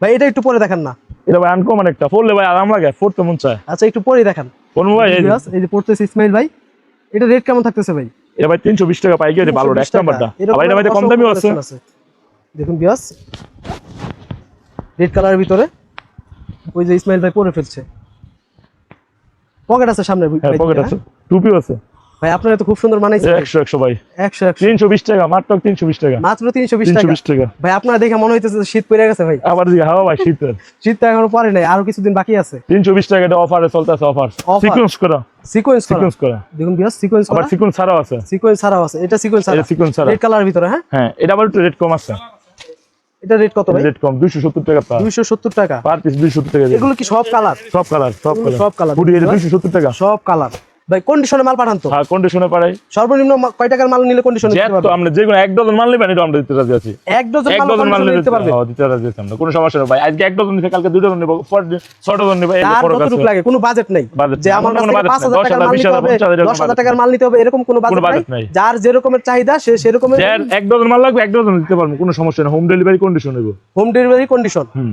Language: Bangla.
ভাই এটা একটু পরে দেখান না। এটা ভাই আনকমন একটা। পড়লে ভাই আরাম লাগে পড়তে মন চায়। আচ্ছা একটু পরে দেখান। কোন ভাই এই যে, এই যে পড়তেছে ইসমাইল ভাই এটা রেট কেমন থাকতেছে ভাই? এটা ভাই তিনশো বিশ টাকা পাইকারি ভালো 320 এক নাম্বারটা। আবার এটা ভাই কম দামিও আছে। দেখুন বিয়াস রেড কালারের ভিতরে ওই যে ইসমাইল ভাই পরে ফেলছে। পকেট আছে সামনে ভাই হ্যাঁ পকেট হ্যাঁ? আছে টুপিও আছে। ভাই আপনারা তো খুব সুন্দর মানাইছে ভাই। একশো একশো ভাই। একশো একশো। তিনশো বিশ টাকা মাত্র তিনশো বিশ টাকা। মাত্র তিনশো বিশ তিনশো টাকা বিশ টাকা। ভাই আপনারা দেখে মনে হইতেছে শীত পড়ে গেছে ভাই। আবার ভাই শীতের শীত তো এখনও পরে নাই আরও কিছুদিন বাকি আছে। তিনশো বিশ টাকা এটা অফারে চলতেছে অফার সিকোয়েন্স করা। সিকোয়েন্স করা? সিকোয়েন্স করা। দেখুন বিয়াস সিকোয়েন্স আবার সিকোয়েন্স ছাড়াও আছে। সিকোয়েন্স ছাড়াও আছে। এটা সিকোয়েন্স ছাড়া। সিকোয়েন্স ছাড়া। রেড কালারের ভিতরে হ্যাঁ? হ্যাঁ এটা আবার একটু রেট কম আছে। এটা রেট কত ভাই? রেট কম দুইশো সত্তর টাকা পার দুইশো সত্তর টাকা। পার পিস দুইশো সত্তর টাকা এগুলো কি সব কালার সব কালার সব কালার সব দুইশো সত্তর টাকা। সব কালার ভাই কন্ডিশনে মাল পাঠান তো। হ্যাঁ কন্ডিশনে পারাই সর্বনিম্ন কয় টাকার মাল নিলে কন্ডিশনে দিতে তো পারবে? আমরা যে কোনো এক ডজন মাল নেবেন এটা আমরা দিতে রাজি আছি। এক ডজন এক ডজন মাল নিতে পারবে? হ্যাঁ, দিতে রাজি আছি আমরা কোনো সমস্যা নেই ভাই। আজকে এক ডজন নিতে কালকে দুই ডজন নেব পর ছয় ডজন নেব এই ফরক কতটুকু লাগে? কোনো বাজেট নেই। যে আমার কাছ কোনো থেকে budget পাঁচ নেই। হাজার টাকার মাল নিতে হবে 20,000, 50,000 দশ হাজার টাকার মাল নিতে হবে এরকম কোনো বাজেট নাই। যার যেরকমের চাহিদা সে সেরকমের যার এক ডজন মাল লাগবে এক ডজন দিতে পারব কোনো সমস্যা নেই। হোম ডেলিভারি কন্ডিশন নেব। হোম ডেলিভারি কন্ডিশন হুম।